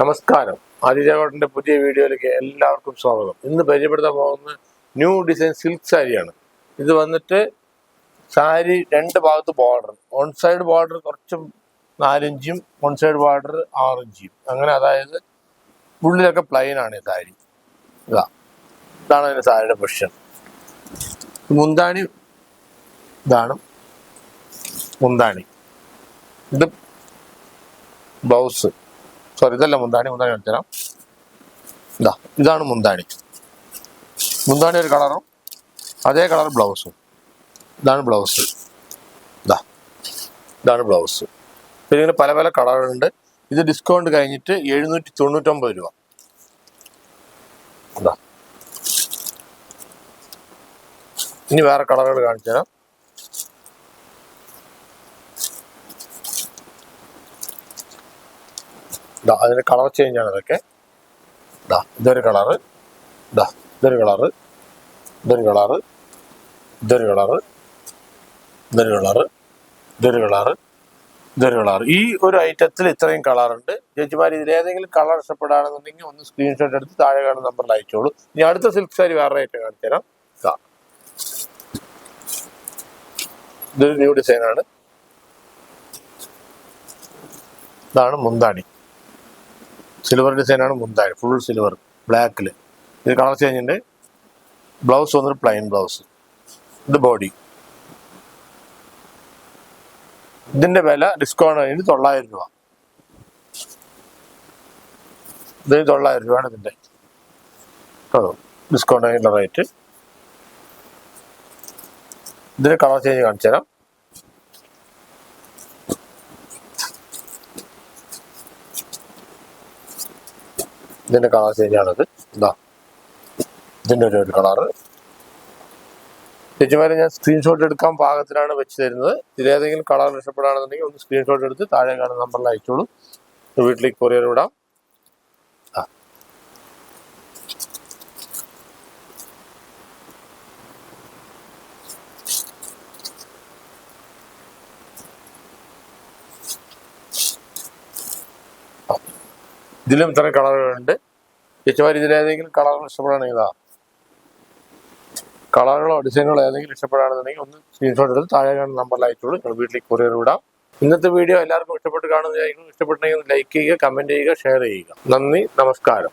നമസ്കാരം. ആദിജാകോട്ടിന്റെ പുതിയ വീഡിയോയിലേക്ക് എല്ലാവർക്കും സ്വാഗതം. ഇന്ന് പരിചയപ്പെടുത്താൻ പോകുന്ന ന്യൂ ഡിസൈൻ സിൽക്ക് സാരിയാണ്. ഇത് വന്നിട്ട് സാരി രണ്ട് ഭാഗത്ത് ബോർഡർ വൺ സൈഡ് ബോർഡർ കുറച്ച് നാലിഞ്ചും വൺ സൈഡ് ബോർഡർ ആറിഞ്ചും. അങ്ങനെ അതായത് ഉള്ളിലൊക്കെ പ്ലെയിനാണ് ഈ സാരി. ഇതാ. ഇതാണ് അതിന്റെ സാരിയുടെ പൊസിഷൻ മുന്താണി ഇതാണ്. മുന്താണി. ഇത് ബ്ലൗസ് സോറി ഇതല്ല മുന്താണി. മുന്താണി കാണിച്ചുതരാം ഇതാ ഇതാണ് മുന്താണി. മുന്താണി ഒരു കളറും അതേ കളർ ബ്ലൗസും ഇതാണ് ബ്ലൗസ് ഇതാ ഇതാണ് ബ്ലൗസ് പിന്നെ ഇങ്ങനെ പല പല കളറുകളുണ്ട് ഇത് ഡിസ്കൗണ്ട് കഴിഞ്ഞിട്ട് എഴുന്നൂറ്റി തൊണ്ണൂറ്റൊമ്പത് രൂപ. ഇതാ ഇനി വേറെ കളറുകൾ കാണിച്ചു തരാം. ഇതാ അതിന് കളർ ചേഞ്ച് ആണ് ഇതൊക്കെ. ഇതാ ഇതൊരു കളറ് ഇതാ ഇതൊരു കളറ് ഇതൊരു കളറ് ഇതൊരു കളറ് ഇതൊരു കളറ് ഇതൊരു കളറ് ഇതൊരു കളർ. ഈ ഒരു ഐറ്റത്തിൽ ഇത്രയും കളറുണ്ട് ചേച്ചിമാർ ഇതിൽ ഏതെങ്കിലും കളർ ഇഷ്ടപ്പെടുകയാണെന്നുണ്ടെങ്കിൽ ഒന്ന് സ്ക്രീൻഷോട്ട് എടുത്ത് താഴെ കാണുന്ന നമ്പറിൽ അയച്ചോളൂ. ഇനി അടുത്ത സിൽക്ക് സാരി വേറെ ഐറ്റം കാണിച്ചു തരാം. ഇതാ ഇതൊരു ന്യൂ ഡിസൈനാണ് ഇതാണ് മുന്താണി. സിൽവർ ഡിസൈനാണ് മുന്താഴ് ഫുൾ സിൽവർ ബ്ലാക്കിൽ ഇത് കളർ ചേഞ്ചിന്റെ ബ്ലൗസ് വന്നൊരു പ്ലെയിൻ ബ്ലൗസ് ഇത് ബോഡി ഇതിന്റെ വില ഡിസ്കൗണ്ട് കഴിഞ്ഞ് തൊള്ളായിരം രൂപ. ഇതിന് തൊള്ളായിരം രൂപയാണ് ഇതിന്റെ ഡിസ്കൗണ്ട് കഴിഞ്ഞുള്ള റേറ്റ് ഇതിന് കളർ ചേഞ്ച് കാണിച്ചു തരാം ഇതിന്റെ കളർ ആണിത് ഇതാ ഇതിന്റെ ഒരു ഒരു കളറ്. ചേച്ചിമാരെ ഞാൻ സ്ക്രീൻഷോട്ട് എടുക്കാൻ പാകത്തിലാണ് വെച്ച് തരുന്നത്. ഇതിലേതെങ്കിലും കളർ ഇഷ്ടപ്പെടുകയാണെന്നുണ്ടെങ്കിൽ ഒന്ന് സ്ക്രീൻഷോട്ട് എടുത്ത് താഴെ കാണുന്ന നമ്പറിൽ അയച്ചോളൂ. വീട്ടിലേക്ക് കൊറിയർ വിടാം. ഇതിലും ഇത്ര കളറുകളുണ്ട്. ചേച്ചിമാർ ഇതിലേതെങ്കിലും കളർ ഇഷ്ടപ്പെടുകയാണെങ്കിൽ ഇതാ. കളറുകളോ ഡിസൈനുകളോ ഏതെങ്കിലും ഇഷ്ടപ്പെടുകയാണെന്നുണ്ടെങ്കിൽ ഒന്ന് സ്ക്രീൻഷോട്ട് എടുത്ത് താഴെ കാണുന്ന നമ്പറിൽ അയച്ചോളൂ. നിങ്ങൾ വീട്ടിലേക്ക് കൊറിയർ വിടാം. ഇന്നത്തെ വീഡിയോ എല്ലാവർക്കും ഇഷ്ടപ്പെട്ട് കാണുന്നതായിരിക്കും. ഇഷ്ടപ്പെട്ടെങ്കിൽ ലൈക്ക് ചെയ്യുക കമന്റ് ചെയ്യുക ഷെയർ ചെയ്യുക. നന്ദി നമസ്കാരം.